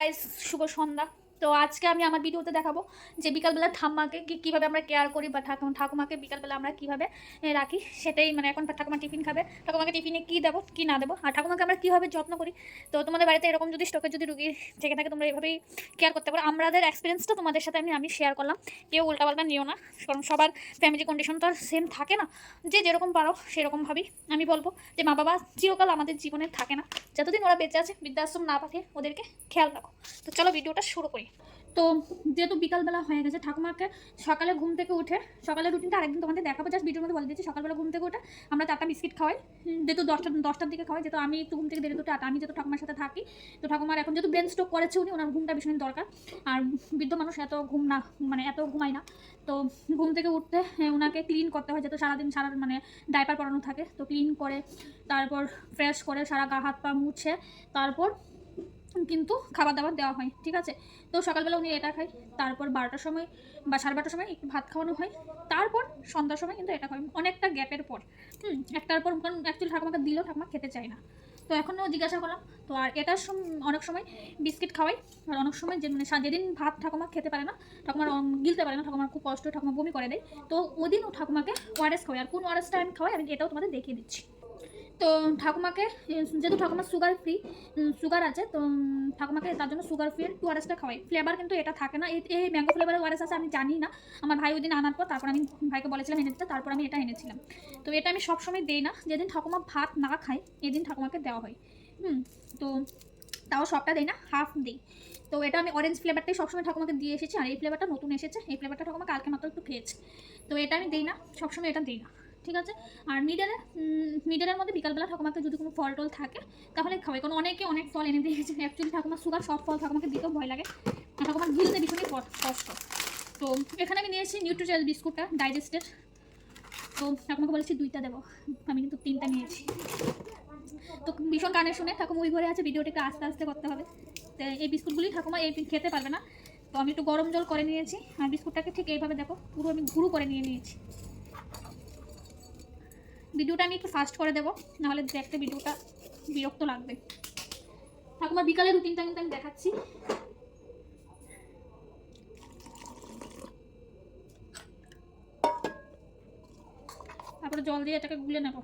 Guys শুভ সন্ধ্যা। তো আজকে আমি আমার ভিডিওতে দেখাবো যে বিকালবেলা ঠাম্মাকে কীভাবে আমরা কেয়ার করি বা ঠাকুমা ঠাকুমাকে বিকালবেলা আমরা কীভাবে রাখি, সেটাই মানে এখন ঠাকুমা টিফিন খাবে। ঠাকুমাকে টিফিনে কী দেবো, কী না দেবো, আর ঠাকুমাকে আমরা কীভাবে যত্ন করি? তো তোমাদের বাড়িতে এরকম যদি স্টকে যদি রুগী থেকে থাকে, তোমরা এভাবেই কেয়ার করতে পারো। আমাদের এক্সপিরিয়েন্সটা তোমাদের সাথে আমি আমি শেয়ার করলাম। কেউ উল্টাপাল্টা নিও না, কারণ সবার ফ্যামিলি কন্ডিশন তো আর সেম থাকে না। যে যেরকম পারো, সেরকমভাবেই আমি বলব যে মা বাবা চিরকাল আমাদের জীবনে থাকে না। যতদিন ওরা বেঁচে আছে, বৃদ্ধাশ্রম না পাঠিয়ে ওদেরকে খেয়াল রাখো। তো চলো ভিডিওটা শুরু করি। তো যেহেতু বিকালবেলা হয়ে গেছে, ঠাকুমাকে সকালে ঘুম থেকে উঠে, সকালের রুটিনটা আরেকদিন তোমাদের দেখাবো। জাস্ট ভিডিওর মধ্যে বলে দিচ্ছি সকালবেলা ঘুম থেকে উঠে আমরা চারটা বিস্কিট খাওয়াই। যেহেতু দশটা, দশটার দিকে খাওয়াই, যেহেতু আমি একটু ঘুম থেকে দেরি দুটো আমি যেহেতু ঠাকুমার সাথে থাকি, তো ঠাকুমার এখন যেহেতু ব্রেন স্ট্রোক করেছে উনি, ওনার ঘুমটা ভীষণ দরকার। আর বৃদ্ধ মানুষ এত ঘুম না মানে এত ঘুমায় না। তো ঘুম থেকে উঠতে ওনাকে ক্লিন করতে হয়, যেহেতু সারাদিন সারা মানে ডাইপার পরানো থাকে, তো ক্লিন করে, তারপর ফ্রেশ করে সারা গা, হাত পা মুছে, তারপর কিন্তু খাবার দাবার দেওয়া হয় ঠিক আছে? তো সকালবেলা উনি এটা খায়, তারপর বারোটার সময় বা সাড়ে বারোটার সময় একটু ভাত খাওয়ানো হয়, তারপর সন্ধ্যার সময় কিন্তু এটা হয়। অনেকটা গ্যাপের পর, হুম, একটার পর কারণ অ্যাকচুয়ালি ঠাকুমাকে দিলেও ঠাকুমা খেতে চায় না। তো এখনও জিজ্ঞাসা করলাম, তো আর এটার অনেক সময় বিস্কিট খাওয়াই, আর অনেক সময় যে মানে যেদিন ভাত ঠাকুমা খেতে পারে না, ঠাকুমার গিলতে পারে না, ঠাকুমার খুব কষ্ট ঠাকুমা বমি করে দেয়, তো ওদিন ঠাকুমাকে ওয়ারেস খাওয়াই, আর কোন ওয়ারেসটা আমি খাওয়াই, আমি এটাও তোমাদের দেখিয়ে দিচ্ছি। তো ঠাকুমাকে যেহেতু ঠাকুমার সুগার ফ্রি সুগার আছে, তো ঠাকুমাকে তার জন্য সুগার ফ্রি টু আরএসটা খাওয়াই। ফ্লেভার কিন্তু এটা থাকে না। এই- ম্যাঙ্গো ফ্লেভারের ওয়ারেস আছে, আমি জানি না। আমার ভাই ওই দিন আনার পর তারপর আমি ভাইকে বলেছিলাম এনে দিতে তারপর আমি এটা এনেছিলাম। তো এটা আমি সবসময় দিই না। যেদিন ঠাকুমা ভাত না খায়, এদিন ঠাকুমাকে দেওয়া হয়। হুম, তো তাও সবটা দিই না হাফ দিই। তো এটা আমি অরেঞ্জ ফ্লেভারটাই সবসময় ঠাকুমাকে দিয়ে এসেছি, আর এই ফ্লেভারটা নতুন এসেছে। এই ফ্লেভারটা ঠাকুমা কালকে মাত্র একটু খেয়েছে। তো এটা আমি দিই না, সবসময় এটা দিই না। ঠিক আছে? আর মিডলে মিডলের মধ্যে বিকালবেলা ঠাকুমাকে যদি কোনো ফল টল থাকে, তাহলে খাওয়াই কারণ অনেকে অনেক ফল এনে দিয়েছে অ্যাকচুয়ালি ঠাকুমার সুগার সব ফল ঠাকুমাকে দিতেও ভয় লাগে। ঠাকুমার গিলতে ভীষণই কষ্ট। তো এখানে আমি নিয়েছি নিউট্রিজেল বিস্কুটটা ডাইজেস্টেড তো ঠাকুমাকে বলেছি দুইটা দেবো। আমি কিন্তু তিনটা নিয়েছি। তো ভীষণ কানে শুনে ঠাকুমা ওই ঘরে আছে, ভিডিওটাকে আস্তে আস্তে করতে হবে। তো এই বিস্কুটগুলি ঠাকুমা এই খেতে পারবে না। তো আমি একটু গরম জল করে নিয়েছি। আর বিস্কুটটাকে ঠিক এইভাবে দেখো, পুরো আমি ঘুরু করে নিয়ে নিয়েছি। ভিডিওটা আমি একটু ফাস্ট করে দেবো, নাহলে দেখতে ভিডিওটা বিরক্ত লাগবে। ঠাকুমার বিকালের রুটিনটা কিন্তু আমি দেখাচ্ছি। তারপরে জল দিয়ে এটাকে গুলে নেব।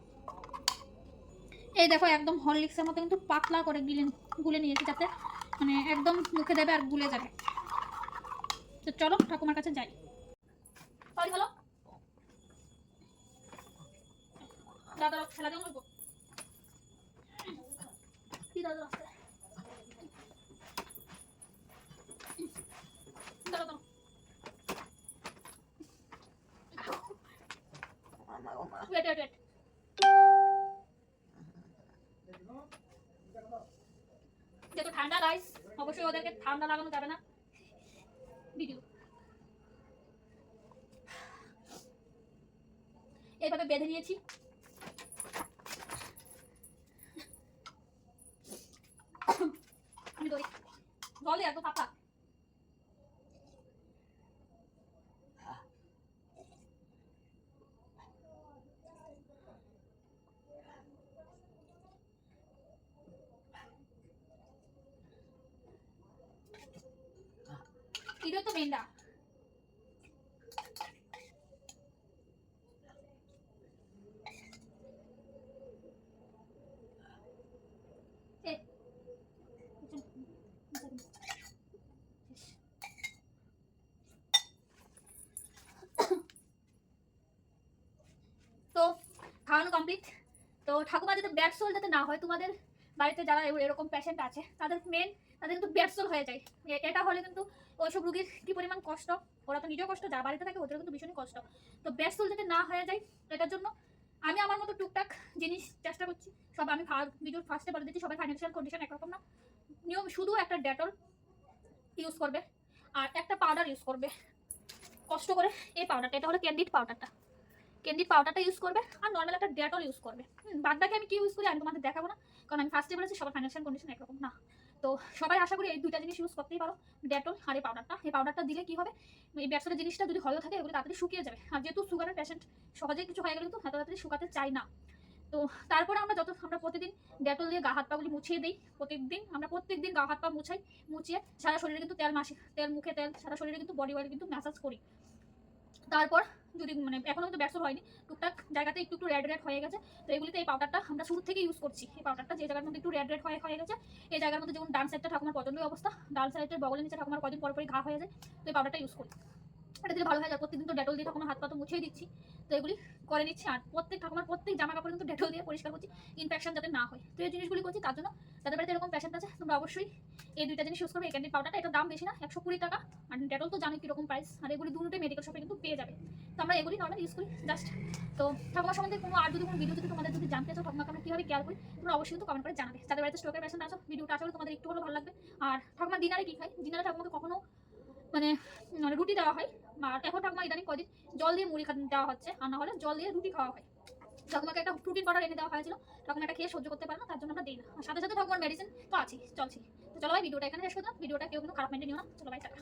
এই দেখো, একদম হরলিক্সের মতো কিন্তু পাতলা করে গিলে গুলে নিয়েছি যাতে মানে একদম মুখে দেবে আর গুলে যাবে। তো চলো, ঠাকুমার কাছে যাই। হলো। যেহেতু ঠান্ডা গাইস অবশ্যই ওদেরকে ঠান্ডা লাগানো যাবে না। ভিডিও এইভাবে বেঁধে নিয়েছি আমি দই জল একদম পাতলা এটাই তো মেনটা এ তো খাওয়ানো কমপ্লিট তো ঠাকুমা যাতে ব্যাটসোল যাতে না হয়, তোমাদের বাড়িতে যারা এরকম পেশেন্ট আছে, তাদের মেন তাদের কিন্তু ব্যাটসোল হয়ে যায়। এটা হলে কিন্তু ওইসব রুগীর কি পরিমাণ কষ্ট? ওরা তো নিজেও কষ্ট যারা বাড়িতে থাকে ওদের কিন্তু ভীষণই কষ্ট। তো ব্যাটসোল যাতে না হয়ে যায়, এটার জন্য আমি আমার মতো টুকটাক জিনিস চেষ্টা করছি। সব আমি ভিডিওর ফার্স্টে বলে দিচ্ছি, সবাই ফাইন্যান্সিয়াল কন্ডিশন একরকম না। নিয়ম, শুধু একটা ডেটল ইউজ করবে আর একটা পাউডার ইউজ করবে। কষ্ট করে এই পাউডারটা এটা হলো ক্যান্ডিড পাউডারটা ক্যান্ডিড পাউডারটা ইউজ করবে আর নর্মাল একটা ডেটল ইউজ করবে। হুম, বাদ বাকি আমি কি ইউজ করি আমি তোমাদের দেখাবো না কারণ আমি ফার্স্টে বলেছি সবার ফাইন্যান্সিয়াল কন্ডিশন একরকম না। তো সবাই আশা করি এই দুইটা জিনিস ইউজ করতেই পারো ডেটল আর এই পাউডারটা এই পাউডারটা দিলে কি হবে? এই ব্যাটসের জিনিসটা যদি হলেও থাকে এগুলো তাড়াতাড়ি শুকিয়ে যাবে। আর যেহেতু সুগারের পেশেন্ট সহজেই কিছু হয়ে গেলে কিন্তু তাড়াতাড়ি শুকাতে চাই না। তো তারপরে আমরা যত আমরা প্রতিদিন ডেটল দিয়ে গা হাত পাগুলি মুছিয়ে দিই প্রত্যেকদিন আমরা প্রত্যেকদিন গা হাত পা মুছাই মুছিয়ে সারা শরীরে কিন্তু তেল মাসি তেল মুখে তেল সারা শরীরে কিন্তু বডি অয়েল কিন্তু ম্যাসাজ করি। তারপর যদি মানে এখনও কিন্তু ব্যস্ত হয়নি। টুকটাক জায়গাতে একটু একটু রেড রেড হয়ে গেছে। তো এগুলিতে এই পাউডারটা আমরা শুরু থেকে ইউজ করছি। এই পাউডারটা যে জায়গার মধ্যে একটু রেড রেড হয়ে হয়ে গেছে, এই জায়গার মধ্যে যেমন ডান সাইডটা ঠাকুমার পছন্দের অবস্থা, ডান সাইডের বগলের নিচে ঠাকুমার কদিন পর পরই ঘা হয়ে যায়, তো এই পাউডারটা ইউজ করি। এটা দিলে ভালো হয় যায় প্রত্যেকদিন তো ডেটল দিয়ে ঠাকুমার হাত পা মুছেই দিচ্ছি। তো এগুলি করে নিচ্ছি, আর প্রত্যেক ঠাকুমার প্রত্যেক জামা কাপড় কিন্তু ডেটল দিয়ে পরিষ্কার করছি ইনফেকশন যাতে না হয়। তো এই জিনিসগুলি করছি, তার জন্য যাদের বাড়িতে এরকম পেশেন্ট আছে, তোমরা অবশ্যই এই দুইটা জিনিস ইউজ করবে, এই ক্যান্ডি পাউডারটা এটা দাম বেশি না, একশো কুড়ি টাকা। আর ডেটল তো জানো কীরকম প্রাইস আর এগুলি দুটোই মেডিকেল শপে কিন্তু পেয়ে যাবে। তো আমরা এগুলি নর্মাল ইউজ করি জাস্ট তো ঠাকুমার সম্বন্ধে কোনো আর যদি কোনো ভিডিও যদি তোমাদের যদি জানতে চাও, ঠাকুমাকে আমরা কীভাবে কেয়ার করি, তোমরা অবশ্যই কিন্তু কমেন্ট করে জানাবে। যাদের বাড়িতে স্টোকের পেশেন্ট আছো ভিডিওটা আসলে তোমাদের একটু হলেও ভালো লাগবে। আর ঠাকুমার ডিনারে কী খাই ডিনারে ঠাকুমাকে কখনো মানে মানে রুটি দেওয়া হয় আর এখন ঠাকুমা, ইদানিং কদিন জল দিয়ে মুড়ি দেওয়া হচ্ছে, আর না হলে জল দিয়ে রুটি খাওয়া হয়। ঠাকুমাকে একটা প্রোটিন পাউডার এনে দেওয়া হয়েছিল। ঠাকুমা এটা খেয়ে সহ্য করতে পারে না, তার জন্য আমরা দিই না। সাথে সাথে ঠাকুমার মেডিসিন তো আছে চলছি তো চলো ভাই ভিডিওটা এখানে শেষ করলাম। ভিডিওটা কেউ কিন্তু খারাপ মেনে নিও না। চলো ভাই, টাটা।